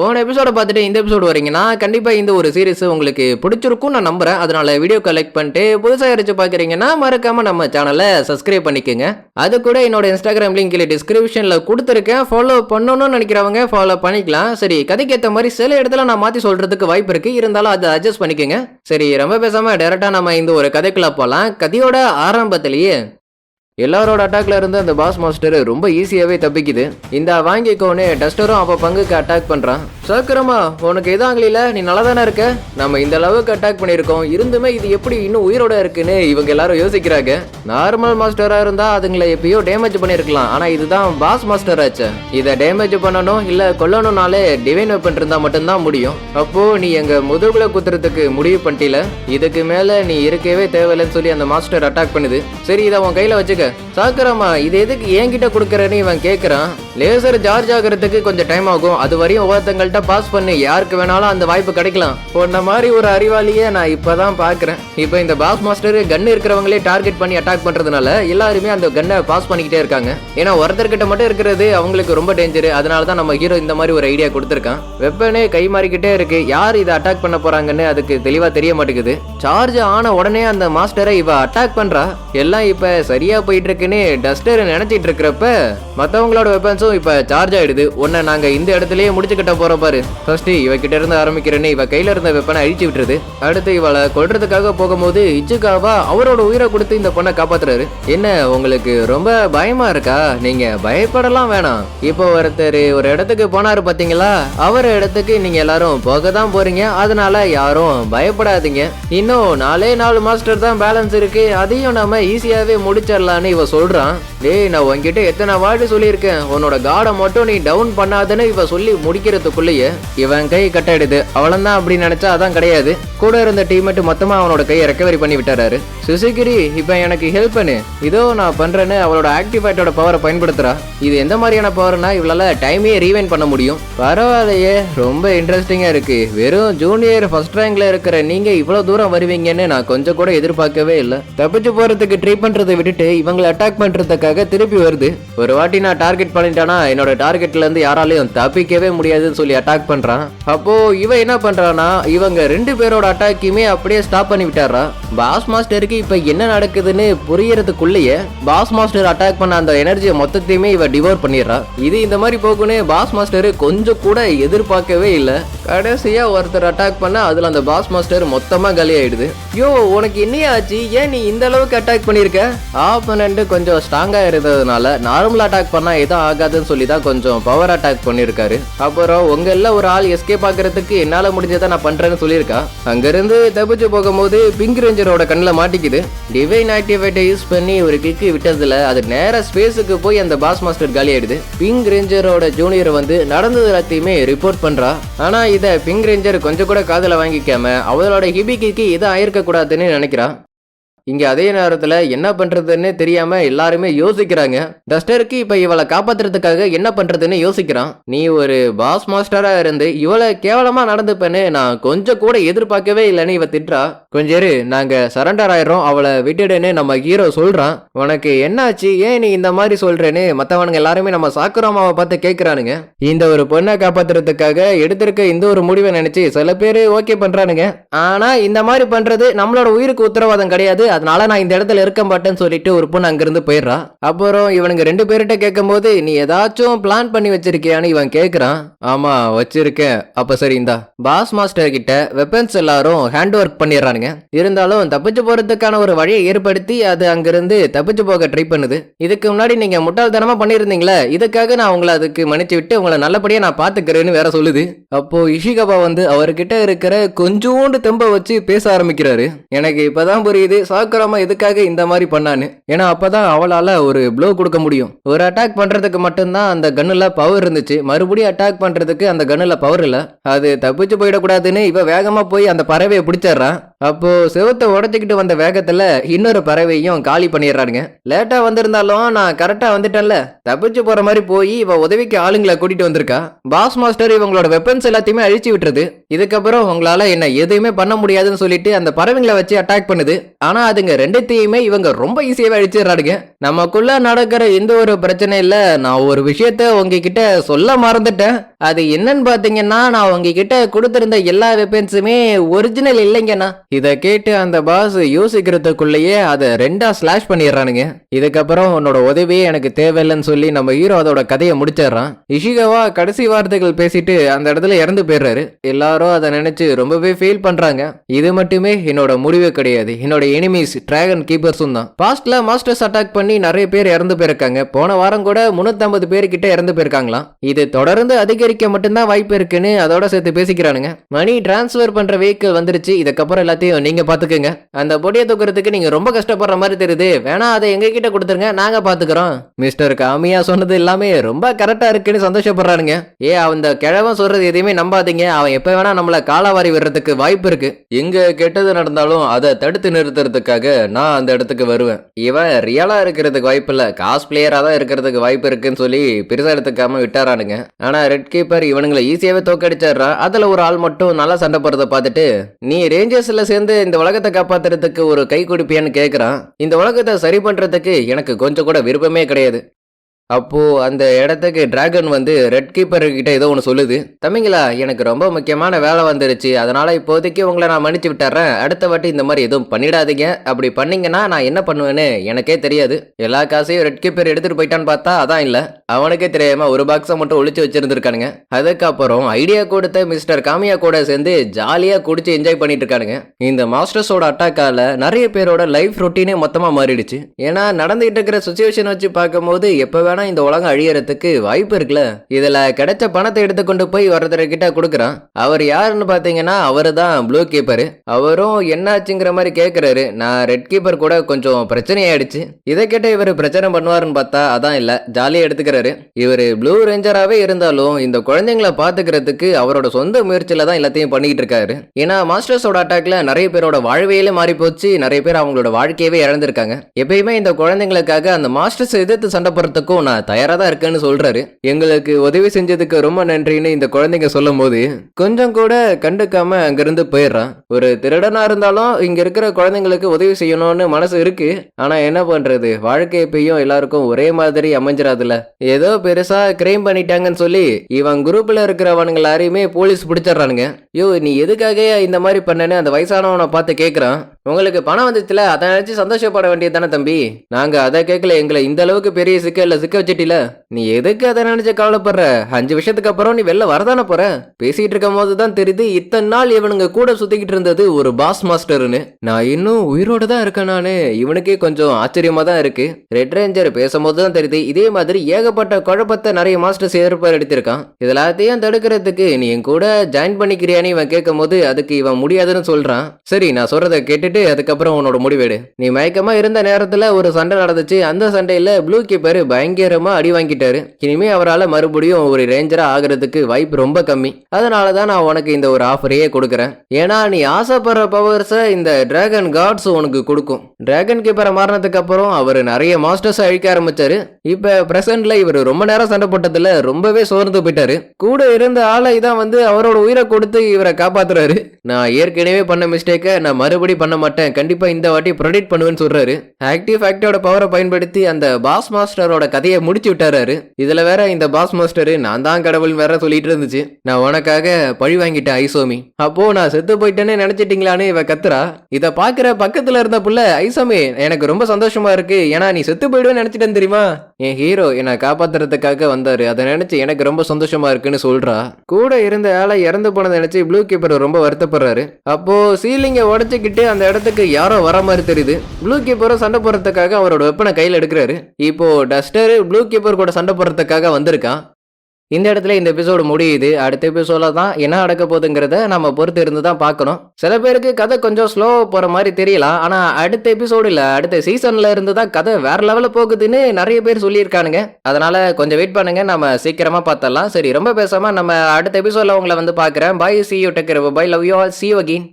போன எபிசோட பார்த்துட்டு இந்த எபிசோடு வரீங்கன்னா கண்டிப்பாக இந்த ஒரு சீரிஸ் உங்களுக்கு பிடிச்சிருக்கும் நான் நம்புறேன். அதனால வீடியோ கலெக்ட் பண்ணிட்டு புதுசாக இறைச்சி பார்க்குறீங்கன்னா மறக்காம நம்ம சேனலை சப்ஸ்கிரைப் பண்ணிக்கோங்க. அது கூட என்னோட இன்ஸ்டாகிராம் லிங்க் கீழே கொடுத்துருக்கேன். ஃபாலோ பண்ணணும்னு நினைக்கிறவங்க ஃபாலோ பண்ணிக்கலாம். சரி கதைக்கு ஏற்ற மாதிரி சில இடத்துல நான் மாற்றி சொல்கிறதுக்கு வாய்ப்பு இருக்குது இருந்தாலும் அதை அட்ஜஸ்ட் பண்ணிக்கோங்க. சரி ரொம்ப பேசாமல் டேரெக்டாக நம்ம இந்த ஒரு கதைக்குள்ளே போகலாம் கதையோட ஆரம்பத்திலேயே எல்லாரோட அட்டாக்ல இருந்து அந்த பாஸ் மாஸ்டர் ரொம்ப ஈஸியாவே தப்பிக்குது. இந்த வாங்கிக்கோன்னு டஸ்டரும் அவ பங்குக்கு அட்டாக் பண்றான். சக்கரமா உனக்கு எதுவும் நீ நல்லா தானே இருக்க? நம்ம இந்த அளவுக்கு அட்டாக் பண்ணியிருக்கோம். இருந்துமே இது எப்படி இன்னும் உயிரோட இருக்குன்னு இவங்க எல்லாரும் யோசிக்கிறாங்க. நார்மல் மாஸ்டரா இருந்தா அதுங்களை எப்பயோ டேமேஜ் பண்ணிருக்கலாம் ஆனா இதுதான் பாஸ் மாஸ்டர் ஆச்சு. இதை டேமேஜ் பண்ணணும் இல்ல கொல்லணும்னாலே டிவைன் வெப்பன் இருந்தா மட்டும்தான் முடியும். அப்போ நீ எங்க முதுகுல குத்துறதுக்கு முடிவு பண்ணிட்டீல? இதுக்கு மேல நீ இருக்கவே தேவையில்லைன்னு சொல்லி அந்த மாஸ்டர் அட்டாக் பண்ணுது. சரி இதை உன் கையில வச்சுக்க. சாக்கரமா இது எதுக்கு என்கிட்ட கொடுக்குறேன்னு இவன் கேட்குறான் லேசர் சார்ஜ் ஆகிறதுக்கு கொஞ்சம் டைம் ஆகும். அது வரையும் ஒவ்வொருத்தங்கள்ட்ட பாஸ் பண்ணி. யாருக்கு வேணாலும் அந்த வாய்ப்பு கிடைக்கலாம். உன்ன மாதிரி ஒரு அறிவாளியே நான் இப்பதான் பார்க்குறேன். இப்போ இந்த பாஸ் மாஸ்டர் கன் இருக்கிறவங்களே டார்கெட் பண்ணி அட்டாக் பண்ணுறதுனால எல்லாருமே அந்த கன்னை பாஸ் பண்ணிக்கிட்டே இருக்காங்க. ஏன்னா ஒருத்தர்கிட்ட மட்டும் இருக்கிறது அவங்களுக்கு ரொம்ப டேஞ்சர் அதனால தான் நம்ம ஹீரோ இந்த மாதிரி ஒரு ஐடியா கொடுத்துருக்கான். வெப்பனே கை மாறிக்கிட்டே இருக்கு. யார் இதை அட்டாக் பண்ண போறாங்கன்னு அதுக்கு தெளிவாக தெரிய மாட்டேங்குது. சார்ஜ் ஆன உடனே அந்த மாஸ்டரை இவ அட்டாக் பண்ணுறா எல்லாம் இப்போ சரியாக போயிட்டு இருக்குன்னு டஸ்டர் நினச்சிட்டு இருக்கிறப்ப மற்றவங்களோட வெப்பன்ஸும் இப்ப சார்ஜ் ஆயிடுது. உன்னை நாங்க இந்த இடத்துலயே முடிச்சுக்கிட்ட போறோம் பாரு. ஃபர்ஸ்ட் இவகிட்ட இருந்து ஆரம்பிக்கிறேன்னு இவ கையில இருந்த வெப்பனை அழிச்சு விட்டுருது. அடுத்து இவளை கொல்றதுக்காக போகும்போது இச்சுக்காவா அவரோட உயிரை கொடுத்து இந்த பொண்ணை காப்பாத்துறாரு. என்ன உங்களுக்கு ரொம்ப பயமா இருக்கா? நீங்க பயப்படலாம் வேணாம். இப்போ ஒருத்தர் ஒரு இடத்துக்கு போனாரு பாத்தீங்களா? அவர் இடத்துக்கு நீங்க எல்லாரும் போக தான் போறீங்க. அதனால யாரும் பயப்படாதீங்க. இன்னும் நாலே நாலு மாஸ்டர் தான் பேலன்ஸ் இருக்கு. அதையும் நம்ம ஈஸியாவே முடிச்சிடலான்னு இவ சொல்றான். டேய் நான் உன்கிட்ட எத்தனை வாட்டி சொல்லியிருக்கேன். உன்னோட காடை மட்டும் நீ டவுன் பண்ணாதுன்னு இவ சொல்லி முடிக்கிறதுக்குள்ளேயே இவன் கை கட்டாயிடுது அவளந்தான் அப்படி நினைச்சா அதான் கிடையாது. கூட இருந்த டீமெட்டு மொத்தமா அவனோட கையை ரெக்கவரி பண்ணி விட்டாரு சுசுகிரி இப்ப எனக்கு ஹெல்ப் பண்ணு. இதோ நான் பண்றேன்னு அவளோட ஆக்டிவேட்டோட பவரை பயன்படுத்துறா. இது எந்த மாதிரியான பவர்னா இவளால டைமே ரீவைன் பண்ண முடியும். பரவாயில்லையே ரொம்ப இன்ட்ரெஸ்டிங்கா இருக்கு. வெறும் ஜூனியர் ஃபர்ஸ்ட் ரேங்க்ல இருக்கிற நீங்க இவ்வளவு தூரம் வருவீங்கன்னு நான் கொஞ்சம் கூட எதிர்பார்க்கவே இல்லை. தப்பிச்சு போறதுக்கு ட்ரை பண்றதை விட்டுட்டு இவங்களை அட்டாக் பண்றதுக்காக திருப்பி வருது. ஒரு வாட்டி நான் டார்கெட் பண்ணிட்டானா என்னோட டார்கெட்ல இருந்து யாராலையும் தப்பிக்கவே முடியாதுன்னு சொல்லி அட்டாக் பண்றான். அப்போ இவன் என்ன பண்றானா இவங்க ரெண்டு பேரோட அட்டாக்கையுமே அப்படியே ஸ்டாப் பண்ணி விட்டாரா பாஸ் மாஸ்டருக்கு இப்ப என்ன நடக்குதுன்னு புரியறதுக்குள்ளேயே பாஸ் மாஸ்டர் அட்டாக் பண்ண அந்த எனர்ஜியை மொத்தத்தையுமே இவன் டிவோர் பண்ணிடுறா இது இந்த மாதிரி போகுன்னு பாஸ் மாஸ்டர் கொஞ்சம் கூட எதிர்பார்க்கவே இல்லை. கடைசியாக ஒருத்தர் அட்டாக் பண்ண அதில் அந்த பாஸ் மாஸ்டர் மொத்தமாக காலி ஆயிடுது. யோ உனக்கு என்னையா ஆச்சு ஏன் நீ இந்த அளவுக்கு அட்டாக் பண்ணியிருக்க ஆப்பனண்ட் கொஞ்சம் ஸ்ட்ராங்காக இருந்ததுனால நார்மல் அட்டாக் பண்ணால் எதுவும் ஆகாதுன்னு சொல்லி தான் கொஞ்சம் பவர் அட்டாக் பண்ணியிருக்காரு அப்புறம் உங்க எல்லாம் ஒரு ஆள் எஸ்கேப் ஆகிறதுக்கு என்னால் முடிஞ்சதை நான் பண்ணுறேன்னு சொல்லியிருக்கா? அங்கேருந்து தப்பிச்சு போகும்போது பிங்க் ரேஞ்சரோட கண்ணில் மாட்டிக்குது. டிவைன் ஆக்டிவேட்டை யூஸ் பண்ணி ஒரு கிக்கு விட்டதுல அது நேராக ஸ்பேஸுக்கு போய் அந்த பாஸ் மாஸ்டர் காலி ஆயிடுது. பிங்க் ரேஞ்சரோட ஜூனியர் வந்து நடந்தது எல்லாத்தையுமே ரிப்போர்ட் பண்ணுறா ஆனால் இதை பிங்க் ரேஞ்சர் கொஞ்சம் கூட காதில் வாங்கிக்காம அவளோட ஹிபிக்கிக்கு இதை ஆயிருக்க கூடாதுன்னு நினைக்கிறா. இங்க அதே நேரத்துல என்ன பண்றதுன்னு தெரியாம எல்லாருமே யோசிக்கிறாங்க. டஸ்டருக்கு இப்ப இவளை காப்பாத்துறதுக்காக என்ன பண்றதுன்னு யோசிக்கிறான். நீ ஒரு பாஸ் மாஸ்டரா இருந்து இவளை கேவலமா நடந்துப்பேன்னு நான் கொஞ்சம் கூட எதிர்பார்க்கவே இல்லைன்னு இவ திட்டுறா. கொஞ்சம் இரு நாங்க சரண்டர் ஆயிடுறோம். அவளை விட்டுடுன்னு நம்ம ஹீரோ சொல்றான். உனக்கு என்னாச்சு? ஏன் நீ இந்த மாதிரி சொல்றேன்னு மத்தவனுங்க எல்லாருமே நம்ம சாக்குராமாவை பார்த்து கேக்குறானுங்க. இந்த ஒரு பொண்ணை காப்பாத்துறதுக்காக எடுத்திருக்க இந்த ஒரு முடிவை நினைச்சு சில பேர் ஓகே பண்றானுங்க. ஆனா இந்த மாதிரி பண்றது நம்மளோட உயிருக்கு உத்தரவாதம் கிடையாது. அதனால நான் இந்த இடத்துல இருக்க மாட்டேன்னு சொல்லிட்டு ஒரு பொண்ணு அங்கிருந்து போயிடுறா. அப்புறம் இவனுங்க ரெண்டு பேர்கிட்ட கேட்கும்போது நீ ஏதாச்சும் பிளான் பண்ணி வச்சிருக்கியான்னு இவன் கேட்குறான் ஆமா வச்சிருக்கேன். அப்ப சரி இந்தா. பாஸ் மாஸ்டர் கிட்ட வெப்பன்ஸ் எல்லாரும் ஹேண்ட் ஒர்க் பண்ணிடுறானுங்க. இருந்தாலும் தப்பிச்சு போறதுக்கான ஒரு வழியை ஏற்படுத்தி அது அங்கிருந்து தப்பிச்சு போக ட்ரை பண்ணுது. இதுக்கு முன்னாடி நீங்க முட்டாள்தனமா பண்ணியிருந்தீங்களே இதுக்காக நான் உங்களை அதுக்கு மன்னிச்சு விட்டு உங்களை நல்லபடியா நான் பாத்துக்கிறேன்னு வேற சொல்லுது. அப்போ இஷிகபா வந்து அவர்கிட்ட இருக்கிற கொஞ்சோண்டு தெம்ப வச்சு பேச ஆரம்பிக்கிறாரு. எனக்கு இப்பதான் புரியுது சாக்குராமா எதுக்காக இந்த மாதிரி பண்ணான்னு? ஏன்னா அப்பதான் அவளால ஒரு ப்ளோ கொடுக்க முடியும். ஒரு அட்டாக் பண்றதுக்கு மட்டும்தான் அந்த கன்னுல பவர் இருந்துச்சு. மறுபடியும் அட்டாக் பண்றதுக்கு அந்த கண்ணுல பவர் இல்ல. அது தப்பிச்சு போயிடக்கூடாதுன்னு இவ வேகமா போய் அந்த பறவையை பிடிச்சிடுறான். அப்போ செவத்தை உடச்சிக்கிட்டு வந்த வேகத்துல இன்னொரு பறவையும் காலி பண்ணிடுறாருங்க லேட்டா வந்திருந்தாலும் நான் கரெக்டா வந்துட்டேன்ல. தப்பிச்சு போற மாதிரி போய் இவ உதவிக்கு ஆளுங்களை கூட்டிட்டு வந்திருக்கா. பாஸ் மாஸ்டர் இவங்களோட வெப்பன்ஸ் எல்லாத்தையுமே அழிச்சு விட்டுருது. இதுக்கப்புறம் உங்களால என்ன எதுவுமே பண்ண முடியாதுன்னு சொல்லிட்டு அந்த பறவைங்களை வச்சு அட்டாக் பண்ணுது. ஆனா அதுங்க ரெண்டுத்தையுமே இவங்க ரொம்ப ஈஸியாகவே அழிச்சிடுறாருங்க நமக்குள்ள நடக்கிற எந்த ஒரு பிரச்சனையும் இல்லை. நான் ஒரு விஷயத்த உங்ககிட்ட சொல்ல மறந்துட்டேன். அது என்னன்னு பாத்தீங்கன்னா நான் உங்ககிட்ட கொடுத்திருந்த எல்லா வெப்பன்ஸுமே ஒரிஜினல் இல்லைங்கண்ணா. இதை கேட்டு அந்த பாஸ் யோசிக்கிறதுக்குள்ளேயே அதை ரெண்டா ஸ்லாஷ் பண்ணிடுறானுங்க. இதுக்கப்புறம் உன்னோட உதவியே எனக்கு தேவையில்லைன்னு சொல்லி நம்ம ஹீரோ அதோட கதையை முடிச்சிடுறான். இஷிகவா கடைசி வார்த்தைகள் பேசிட்டு அந்த இடத்துல இறந்து போயிடுறாரு. எல்லாரும் அதை நினைச்சு ரொம்பவே ஃபீல் பண்றாங்க. இது மட்டுமே என்னோட முடிவு கிடையாது. என்னோட ஜப்பனீஸ் டிராகன் கீப்பர்ஸும் தான். பாஸ்ட்ல மாஸ்டர்ஸ் அட்டாக் பண்ணி நிறைய பேர் இறந்து போயிருக்காங்க. போன வாரம் கூட முன்னூத்தம்பது பேர் கிட்ட இறந்து போயிருக்காங்களாம். இது தொடர்ந்து அதிகரிக்க மட்டும்தான் வாய்ப்பு இருக்குன்னு அதோட சேர்த்து பேசிக்கிறானுங்க. மணி டிரான்ஸ்ஃபர் பண்ற வெஹிக்கிள் வந்துருச்சு. இதுக்கப்புறம் எல்லாத்தையும் நீங்க பாத்துக்கோங்க. அந்த பொடியை தூக்குறதுக்கு நீங்க ரொம்ப கஷ்டப்படுற மாதிரி தெரியுது. வேணா அதை எங்க கிட்ட கொடுத்துருங்க. நாங்க பாத்துக்கிறோம். மிஸ்டர் காமியா சொன்னது எல்லாமே ரொம்ப கரெக்டா இருக்குன்னு சந்தோஷப்படுறானுங்க. ஏ அந்த கிழவன் சொல்றது எதையுமே நம்பாதீங்க. அவன் எப்ப வேணா நம்மள காலாவாரி விடுறதுக்கு வாய்ப்பு இருக்கு. எங்க கெட்டது நடந்தாலும் அதை தடுத்து நிறுத்துறதுக்கு நிறுத்துறதுக்காக நான் அந்த இடத்துக்கு வருவேன். இவன் ரியலாக இருக்கிறதுக்கு வாய்ப்பு இல்லை. காஸ் பிளேயராக தான் இருக்கிறதுக்கு வாய்ப்பு இருக்குன்னு சொல்லி பெருசாக எடுத்துக்காம விட்டாரானுங்க ஆனால் ரெட் கீப்பர் இவனுங்களை ஈஸியாகவே தோக்கடிச்சிடுறான் அதில் ஒரு ஆள் மட்டும் நல்லா சண்டை போடுறதை பார்த்துட்டு நீ ரேஞ்சர்ஸில் சேர்ந்து இந்த உலகத்தை காப்பாத்துறதுக்கு ஒரு கை கொடுப்பியான்னு கேட்குறான் இந்த உலகத்தை சரி பண்ணுறதுக்கு எனக்கு கொஞ்சம் கூட விருப்பமே கிடையாது. அப்போது அந்த இடத்துக்கு டிராகன் வந்து ரெட் கீப்பர் கிட்ட ஏதோ ஒன்று சொல்லுது. தம்பிங்களா எனக்கு ரொம்ப முக்கியமான வேலை வந்துருச்சு. அதனால் இப்போதைக்கு உங்களை நான் மன்னிச்சு விட்டுறேன். அடுத்த வாட்டி இந்த மாதிரி எதுவும் பண்ணிடாதீங்க. அப்படி பண்ணீங்கன்னா நான் என்ன பண்ணுவேன்னு எனக்கே தெரியாது. எல்லா காசையும் ரெட் கீப்பர் எடுத்துகிட்டு போயிட்டான்னு பார்த்தா அதான் இல்லை. அவனுக்கே தெரியாமல் ஒரு பாக்ஸை மட்டும் ஒழிச்சு வச்சுருந்துருக்கானுங்க. அதுக்கப்புறம் ஐடியா கொடுத்த மிஸ்டர் காமியா கூட சேர்ந்து ஜாலியாக குடிச்சு என்ஜாய் பண்ணிட்டு இருக்கானுங்க இந்த மாஸ்டர்ஸோட அட்டாக்கால நிறைய பேரோட லைஃப் ரொட்டீனே மொத்தமாக மாறிடுச்சு. ஏன்னா நடந்துகிட்டு இருக்கிற சுச்சுவேஷன் வச்சு பார்க்கும்போது எப்போ வேணா இந்த உலகம் அழியறதுக்கு வாய்ப்பு இருக்குல்ல? இதுல கிடைச்ச பணத்தை எடுத்து கொண்டு போய் ஒருத்தர் கிட்ட கொடுக்குறான். அவர் யாருன்னு பாத்தீங்கன்னா அவரு தான் ப்ளூ கீப்பர் அவரும் என்னாச்சுங்கிற மாதிரி கேக்குறாரு. நான் ரெட் கீப்பர் கூட கொஞ்சம் பிரச்சனையாயிடுச்சு. இதை கேட்ட இவர் பிரச்சனை பண்ணுவாருன்னு பார்த்தா அதான் இல்ல. ஜாலியா எடுத்துக்கிறாரு. இவர் ப்ளூ ரேஞ்சராகவே இருந்தாலும் இந்த குழந்தைங்களை பாத்துக்கிறதுக்கு அவரோட சொந்த முயற்சியில தான் எல்லாத்தையும் பண்ணிக்கிட்டு இருக்காரு. ஏன்னா மாஸ்டர்ஸோட அட்டாக்ல நிறைய பேரோட வாழ்வையிலே மாறி போச்சு நிறைய பேர் அவங்களோட வாழ்க்கையவே இழந்திருக்காங்க. எப்பயுமே இந்த குழந்தைங்களுக்காக அந்த மாஸ்டர்ஸ் எதிர்த்து சண்டை போறதுக்கும் நான் தயாரா தான் இருக்கேன்னு சொல்றாரு. எங்களுக்கு உதவி செஞ்சதுக்கு ரொம்ப நன்றின்னு இந்த குழந்தைங்க சொல்லும் போது கொஞ்சம் கூட கண்டுக்காம அங்கிருந்து போயிடுறான். ஒரு திருடனா இருந்தாலும் இங்க இருக்கிற குழந்தைங்களுக்கு உதவி செய்யணும்னு மனசு இருக்கு. ஆனா என்ன பண்றது? வாழ்க்கை எப்பயும் எல்லாருக்கும் ஒரே மாதிரி அமைஞ்சிடாதுல ஏதோ பெருசா கிரைம் பண்ணிட்டாங்கன்னு சொல்லி இவன் குரூப்ல இருக்கிறவனுங்க எல்லாரையுமே போலீஸ் பிடிச்சிடுறானுங்க. யோ நீ எதுக்காக இந்த மாதிரி பண்ணேன்னு அந்த வயசானவனை பார்த்து கேட்குறான் உங்களுக்கு பணம் வந்துச்சுல அதை நினைச்சு சந்தோஷப்பட வேண்டியது தானே தம்பி? நாங்கள் அதை கேட்கல எங்களை இந்த அளவுக்கு பெரிய சிக்கல்ல சிக்க வச்சிட்டில. நீ எதுக்கு அதை நினைச்சு கவலைப்படுற? அஞ்சு வருஷத்துக்கு அப்புறம் நீ வெளில வரதானே போற? பேசிட்டு இருக்கும் போது தான் தெரியுது இத்தனை நாள் இவனுங்க கூட சுத்திக்கிட்டு இருந்தது ஒரு பாஸ் மாஸ்டர்னு நான் இன்னும் உயிரோட தான் இருக்கேன் நானு. இவனுக்கே கொஞ்சம் ஆச்சரியமா தான் இருக்கு. ரெட் ரேஞ்சர் பேசும்போது தான் தெரியுது இதே மாதிரி ஏகப்பட்ட குழப்பத்தை நிறைய மாஸ்டர்ஸ் ஏற்பாடு எடுத்திருக்கான். இதெல்லாத்தையும் தடுக்கிறதுக்கு நீ என் கூட ஜாயின் பண்ணிக்கிறியா பண்ணிக்கிறியான்னு இவன் கேட்கும்போது அதுக்கு இவன் முடியாதுன்னு சொல்றான். சரி நான் சொல்றதை கேட்டுட்டு அதுக்கப்புறம் உன்னோட முடிவேடு நீ மயக்கமா இருந்த நேரத்துல ஒரு சண்டை நடந்துச்சு. அந்த சண்டையில ப்ளூ கீப்பர் பயங்கரமா அடி வாங்கிட்டாரு. இனிமே அவரால் மறுபடியும் ஒரு ரேஞ்சரா ஆகிறதுக்கு வாய்ப்பு ரொம்ப கம்மி. அதனால தான் நான் உனக்கு இந்த ஒரு ஆஃபரையே கொடுக்குறேன். ஏன்னா நீ ஆசைப்படுற பவர்ஸை இந்த டிராகன் காட்ஸ் உனக்கு கொடுக்கும். டிராகன் கீப்பரை மாறினதுக்கு அப்புறம் அவர் நிறைய மாஸ்டர்ஸ் அழிக்க ஆரம்பிச்சாரு. இப்ப பிரசன்ட்ல இவர் ரொம்ப நேரம் சண்டை போட்டதுல ரொம்பவே சோர்ந்து போயிட்டாரு. கூட இருந்த ஆளை தான் வந்து அவரோட உயிரை கொடுத்து இவரை காப்பாத்துறாரு. நான் ஏற்கனவே பண்ண மிஸ்டேக்கை நான் மறுபடி பண்ண மாட்டேன். கண்டிப்பா இந்த வாட்டி ப்ரொடெக்ட் பண்ணுவேன்னு சொல்றாரு. ஆக்டிவ் ஆக்டோட பவரை பயன்படுத்தி அந்த பாஸ் மாஸ்டரோட கதையை முடிச்சு விட்டாரு இதுல வேற இந்த பாஸ் மாஸ்டர் நான் தான் கடவுள் வேற சொல்லிட்டு இருந்துச்சு. நான் உனக்காக பழி வாங்கிட்டேன் ஐசோமி. அப்போ நான் செத்து போயிட்டேன்னு நினைச்சிட்டீங்களான்னு இவ கத்துறா. இத பாக்குற பக்கத்துல இருந்த புள்ள ஐசோமி எனக்கு ரொம்ப சந்தோஷமா இருக்கு. ஏன்னா நீ செத்து போயிடுவேன்னு நினைச்சிட்டேன் தெரியுமா? என் ஹீரோ என்னை காப்பாத்துறதுக்காக வந்தாரு. அதை நினைச்சு எனக்கு ரொம்ப சந்தோஷமா இருக்குன்னு சொல்றா. கூட இருந்த ஆளை இறந்து போனதை நினைச்சு ப்ளூ கீப்பர் ரொம்ப வருத்தப்படுறாரு. அப்போ சீலிங்கை உடச்சிக்கிட்டு அந்த இடத்துக்கு யாரோ வர மாதிரி தெரியுது. ப்ளூ கீப்பரும் சண்டை போடுறதுக்காக அவரோட வெப்பனை கையில் எடுக்கிறாரு. இப்போ டஸ்டர் ப்ளூ கீப்பர் கூட சண்டை போடுறதுக்காக வந்திருக்கான். இந்த இடத்துல இந்த எபிசோடு முடியுது. அடுத்த எபிசோட தான் என்ன நடக்க போகுதுங்கிறத நம்ம பொறுத்து இருந்து தான் பார்க்கணும். சில பேருக்கு கதை கொஞ்சம் ஸ்லோவாக போகிற மாதிரி தெரியலாம். ஆனால் அடுத்த எபிசோடு இல்லை அடுத்த சீசனில் இருந்து தான் கதை வேற லெவலில் போகுதுன்னு நிறைய பேர் சொல்லியிருக்கானுங்க. அதனால கொஞ்சம் வெயிட் பண்ணுங்க. நம்ம சீக்கிரமாக பார்த்தலாம் சரி ரொம்ப பேசாமல் நம்ம அடுத்த எபிசோடில் உங்களை வந்து பார்க்குறேன். Bye see you decker bye love you all see you again